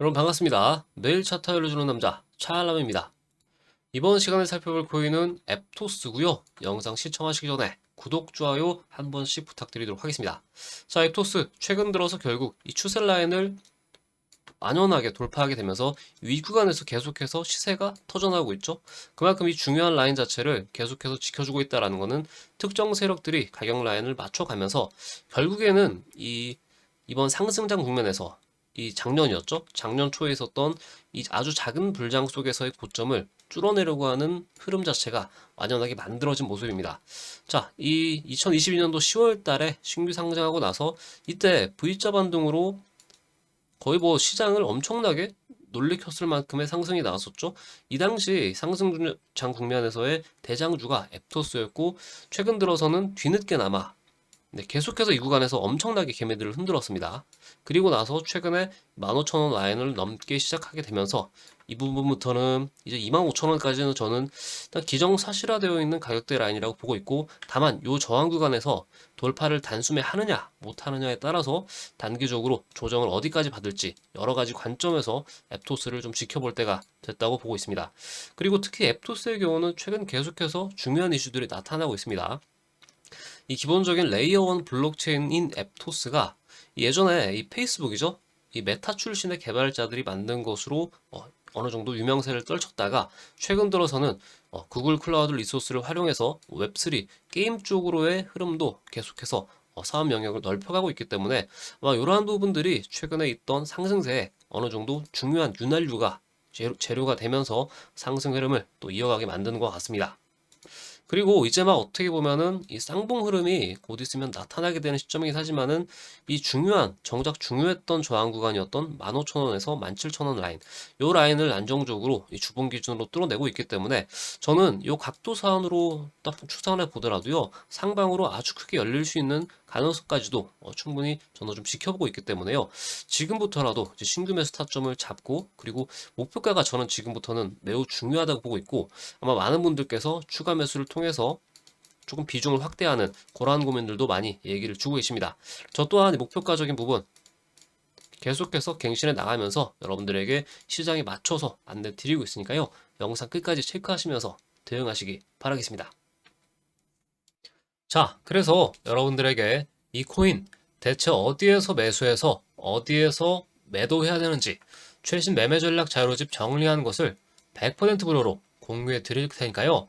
여러분 반갑습니다. 매일 차트 알려주는 남자 차알람입니다. 이번 시간에 살펴볼 코인은 앱토스고요. 영상 시청하시기 전에 구독, 좋아요 한 번씩 부탁드리도록 하겠습니다. 자, 앱토스 최근 들어서 결국 이 추세 라인을 완연하게 돌파하게 되면서 위 구간에서 계속해서 시세가 터져나오고 있죠. 그만큼 이 중요한 라인 자체를 계속해서 지켜주고 있다라는 것은 특정 세력들이 가격 라인을 맞춰가면서 결국에는 이 이번 상승장 국면에서 이 작년이었죠. 작년 초에 있었던 이 아주 작은 불장 속에서의 고점을 뚫어내려고 하는 흐름 자체가 완연하게 만들어진 모습입니다. 자, 이 2022년도 10월 달에 신규 상장하고 나서 이때 V자 반등으로 거의 뭐 시장을 엄청나게 놀래켰을 만큼의 상승이 나왔었죠. 이 당시 상승장 국면에서의 대장주가 앱토스였고 최근 들어서는 뒤늦게나마 네, 계속해서 이 구간에서 엄청나게 개매들을 흔들었습니다. 그리고 나서 최근에 15,000원 라인을 넘기 시작하게 되면서 이 부분부터는 이제 25,000원까지는 저는 기정사실화되어 있는 가격대 라인이라고 보고 있고 다만 이 저항 구간에서 돌파를 단숨에 하느냐 못하느냐에 따라서 단기적으로 조정을 어디까지 받을지 여러 가지 관점에서 앱토스를 좀 지켜볼 때가 됐다고 보고 있습니다. 그리고 특히 앱토스의 경우는 최근 계속해서 중요한 이슈들이 나타나고 있습니다. 이 기본적인 레이어 1 블록체인인 앱토스가 예전에 이 페이스북이죠. 이 메타 출신의 개발자들이 만든 것으로 어, 느 정도 유명세를 떨쳤다가 최근 들어서는 어, 구글 클라우드 리소스를 활용해서 웹3 게임 쪽으로의 흐름도 계속해서 어, 사업 영역을 넓혀가고 있기 때문에 아마 이러한 부분들이 최근에 있던 상승세에 어느 정도 중요한 윤활유가 재료, 재료가 되면서 상승 흐름을 또 이어가게 만드는 것 같습니다. 그리고 이제 막 어떻게 보면은 이 쌍봉 흐름이 곧 있으면 나타나게 되는 시점이긴 하지만은 이 중요한 정작 중요했던 저항 구간이었던 15,000원에서 17,000원 라인 요 라인을 안정적으로 이 주봉 기준으로 뚫어내고 있기 때문에 저는 요 각도 사안으로 딱 추산해 보더라도요 상방으로 아주 크게 열릴 수 있는 가능성까지도 어, 충분히 저는 좀 지켜보고 있기 때문에요. 지금부터라도 신규 매수 타점을 잡고 그리고 목표가가 저는 지금부터는 매우 중요하다고 보고 있고 아마 많은 분들께서 추가 매수를 통해 통해서 조금 비중을 확대하는 그러한 고민들도 많이 얘기를 주고 계십니다. 저 또한 목표가적인 부분 계속해서 갱신해 나가면서 여러분들에게 시장에 맞춰서 안내 드리고 있으니까요. 영상 끝까지 체크하시면서 대응하시기 바라겠습니다. 자, 그래서 여러분들에게 이 코인 대체 어디에서 매수해서 어디에서 매도해야 되는지 최신 매매 전략 자료집 정리한 것을 100% 무료로 공유해 드릴 테니까요.